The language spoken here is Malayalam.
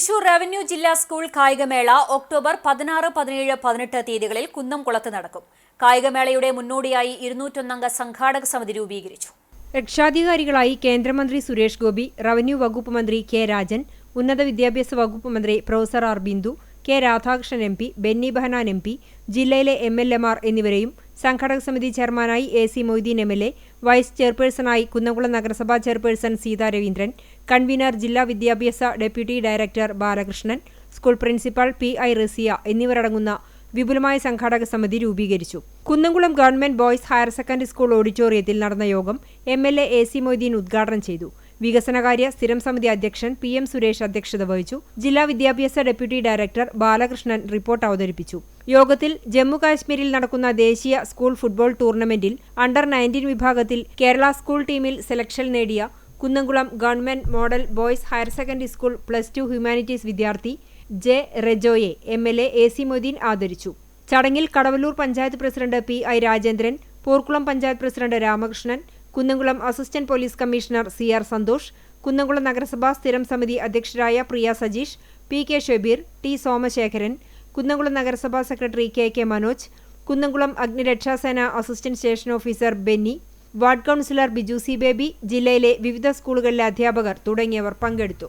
തൃശൂർ റവന്യൂ ജില്ലാ സ്കൂൾ കായികമേള ഒക്ടോബർ പതിനാറ് പതിനേഴ് പതിനെട്ട് തീയതികളിൽ കുന്നംകുളത്ത് നടക്കും. കായികമേളയുടെ മുന്നോടിയായി ഇരുന്നൂറ്റൊന്നംഗ സംഘാടക സമിതി രൂപീകരിച്ചു. രക്ഷാധികാരികളായി കേന്ദ്രമന്ത്രി സുരേഷ് ഗോപി റവന്യൂ വകുപ്പ് മന്ത്രി കെ രാജൻ ഉന്നത വിദ്യാഭ്യാസ വകുപ്പ് മന്ത്രി professor R Bindu K Radhakrishnan M P Benny Behanan M P ജില്ലയിലെ എം എൽ എമാർ എന്നിവരെയും സംഘാടക സമിതി ചെയർമാനായി A C Moideen M L A vice ചെയർപേഴ്സണായി Kunnamkulam നഗരസഭാ ചെയർപേഴ്സൺ സീതാ രവീന്ദ്രൻ കൺവീനർ ജില്ലാ വിദ്യാഭ്യാസ deputy director Balakrishnan school principal P I Rasiya എന്നിവരടങ്ങുന്ന വിപുലമായ സംഘാടക സമിതി രൂപീകരിച്ചു. Kunnamkulam government boys higher secondary school ഓഡിറ്റോറിയത്തിൽ നടന്ന യോഗം M L A A C Moideen ഉദ്ഘാടനം ചെയ്തു. വികസനകാര്യ സ്ഥിരം സമിതി അധ്യക്ഷൻ പി എം സുരേഷ് അധ്യക്ഷത വഹിച്ചു. ജില്ലാ വിദ്യാഭ്യാസ ഡെപ്യൂട്ടി ഡയറക്ടർ ബാലകൃഷ്ണൻ റിപ്പോർട്ട് അവതരിപ്പിച്ചു. യോഗത്തിൽ ജമ്മു കാശ്മീരിൽ നടക്കുന്ന ദേശീയ സ്കൂൾ ഫുട്ബോൾ ടൂർണമെന്റിൽ അണ്ടർ നയന്റീൻ വിഭാഗത്തിൽ കേരള സ്കൂൾ ടീമിൽ സെലക്ഷൻ നേടിയ Kunnamkulam government model boys higher secondary school plus two humanities വിദ്യാർത്ഥി J റെജോയെ M L A C Moideen ആദരിച്ചു. ചടങ്ങിൽ Kadavallur panchayat president P I Rajendran Porkulam panchayat president Ramakrishnan Kunnamkulam assistant police commissioner C R Santhosh Kunnamkulam നഗരസഭാ സ്ഥിരം സമിതി അധ്യക്ഷരായ Priya Sajeesh P K Shebeer T Somasekharan Kunnamkulam നഗരസഭാ secretary K K Manoj Kunnamkulam അഗ്നിരക്ഷാസേന assistant station officer Benny ward councillor Biju C Baby ജില്ലയിലെ വിവിധ സ്കൂളുകളിലെ അധ്യാപകർ തുടങ്ങിയവർ പങ്കെടുത്തു.